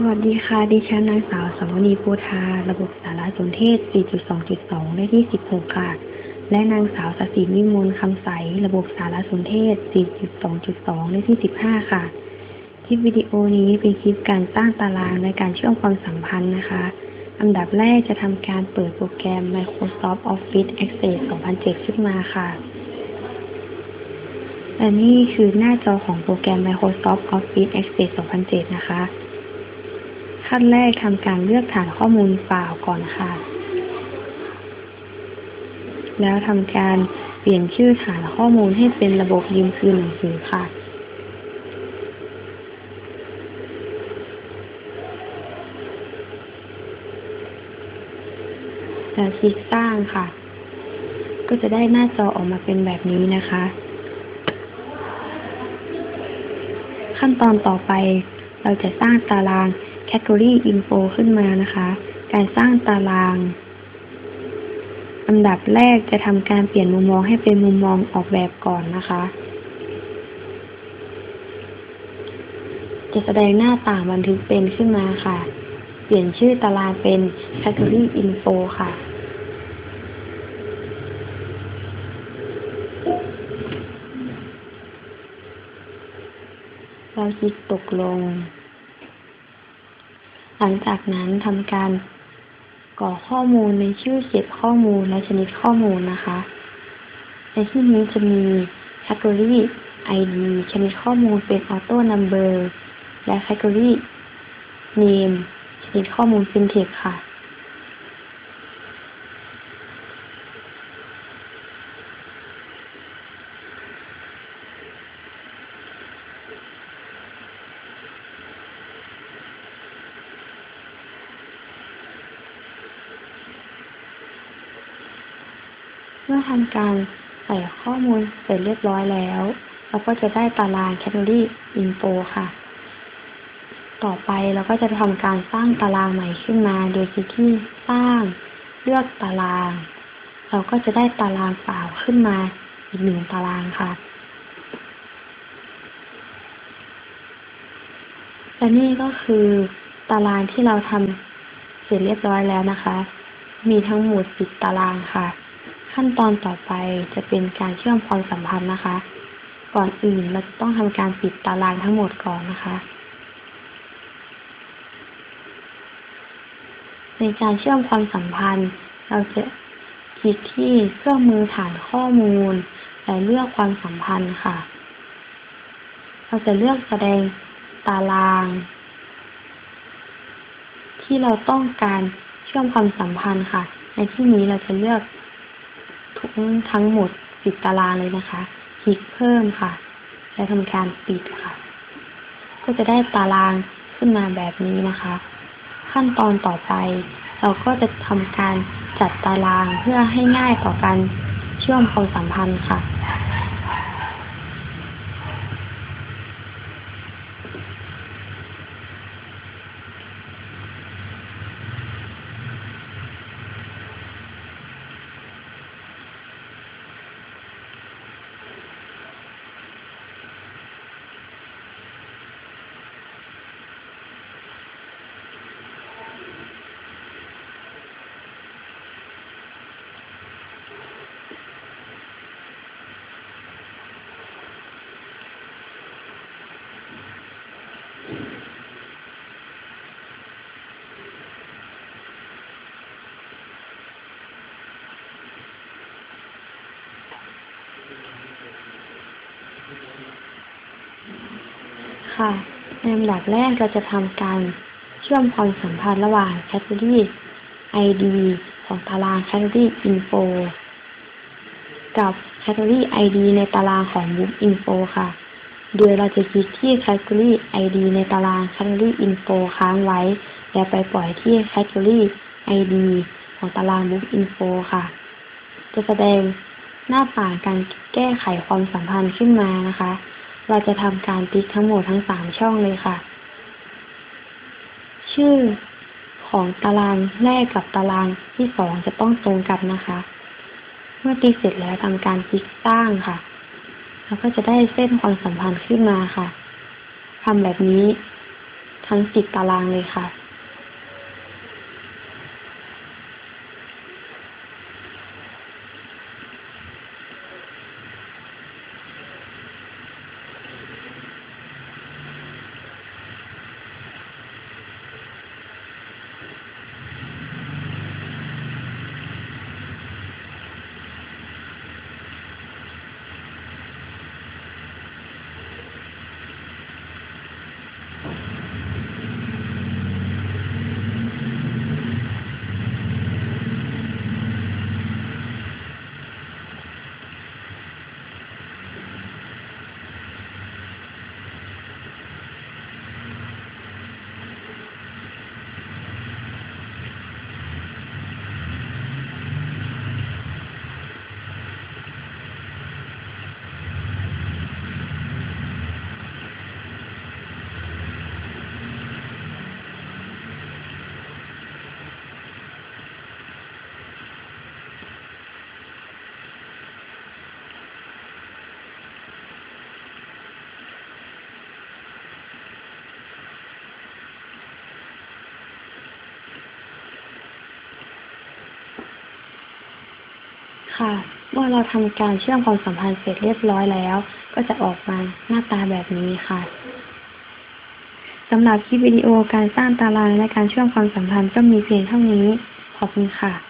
สวัสดีค่ะ ดิฉันนางสาวสวนีภูธา ระบบสารสนเทศ 4.2.2 เลขที่ 16 ค่ะ และนางสาวสศิวิมลคำใส ระบบสารสนเทศ 4.2.2 เลขที่ 15 ค่ะ คลิปวิดีโอนี้เป็นคลิปการสร้างตารางในการเชื่อมความสัมพันธ์นะคะ อันดับแรกจะทำการเปิดโปรแกรม Microsoft Office Access 2007 ขึ้นมาค่ะและนี่คือหน้าจอของโปรแกรม Microsoft Office Access 2007 นะคะ ขั้นแรกทำการเลือกฐานข้อมูลเปล่าก่อนค่ะ แล้วทำการเปลี่ยนชื่อฐานข้อมูลให้เป็นระบบยืมคืนหนังสือค่ะ แล้วคลิกสร้างค่ะ ก็จะได้หน้าจอออกมาเป็นแบบนี้นะคะ ขั้นตอนต่อไปเราจะสร้างตาราง Category Info ขึ้นมานะคะ การสร้างตารางอันดับแรกจะทำการเปลี่ยนมุมมองให้เป็นมุมมองออกแบบก่อนนะคะ จะแสดงหน้าต่างบันทึกเป็นขึ้นมาค่ะ เปลี่ยนชื่อตารางเป็น Category Info ค่ะเราคลิกตกลง หลังจากนั้นทำการกรอกข้อมูลในชื่อเก็บข้อมูลและชนิดข้อมูลนะคะ ในที่นี้จะมี category ID ชนิดข้อมูลเป็น auto number และ category name ชนิดข้อมูลเป็น text ค่ะ เมื่อทำการใส่ข้อมูลเสร็จเรียบร้อยแล้ว เราก็จะได้ตาราง Category Info ค่ะ ต่อไปเราก็จะทำการสร้างตารางใหม่ขึ้นมา โดยคลิกที่สร้างเลือกตาราง เราก็จะได้ตารางเปล่าขึ้นมาอีกหนึ่งตารางค่ะและนี่ก็คือตารางที่เราทำเสร็จเรียบร้อยแล้วนะคะ มีทั้งหมดสิบตารางค่ะ ขั้นตอนต่อไปจะเป็นการเชื่อมความสัมพันธ์นะคะ ก่อนอื่นเราจะต้องทำการปิดตารางทั้งหมดก่อนนะคะ ในการเชื่อมความสัมพันธ์ เราจะคลิกที่เครื่องมือฐานข้อมูล และเลือกความสัมพันธ์ค่ะ เราจะเลือกแสดงตาราง ที่เราต้องการเชื่อมความสัมพันธ์ค่ะ ในที่นี้เราจะเลือก ทั้งทั้งหมดสิบตารางเลยนะคะคลิกเพิ่มค่ะ และทำการปิดค่ะ ก็จะได้ตารางขึ้นมาแบบนี้นะคะ ขั้นตอนต่อไป เราก็จะทำการจัดตารางเพื่อให้ง่ายต่อการเชื่อมความสัมพันธ์ค่ะ ค่ะ ในลำดับแรกเราจะทำการเชื่อมความสัมพันธ์ระหว่าง Category ID ของตาราง Category Info กับ Category ID ในตารางของ Book Info ค่ะ โดยเราจะคลิกที่ Category ID ในตาราง Category Info ค้างไว้ แล้วไปปล่อยที่ Category ID ของตาราง Book Info ค่ะ จะแสดงหน้าต่างการแก้ไขความสัมพันธ์ขึ้นมานะคะ เราจะทำการติ๊กทั้งหมดทั้งสามช่องเลยค่ะ ชื่อของตารางแรกกับตารางที่สองจะต้องตรงกันนะคะ เมื่อติ๊กเสร็จแล้วทำการติ๊กสร้างค่ะ แล้วก็จะได้เส้นความสัมพันธ์ขึ้นมาค่ะทำแบบนี้ทั้งสิบตารางเลยค่ะ ค่ะ เมื่อเราทำการเชื่อมความสัมพันธ์เสร็จเรียบร้อยแล้ว ก็จะออกมาหน้าตาแบบนี้ค่ะสำหรับคลิปวิดีโอการสร้างตารางและการเชื่อมความสัมพันธ์ก็มีเพียงเท่านี้ ขอบคุณค่ะ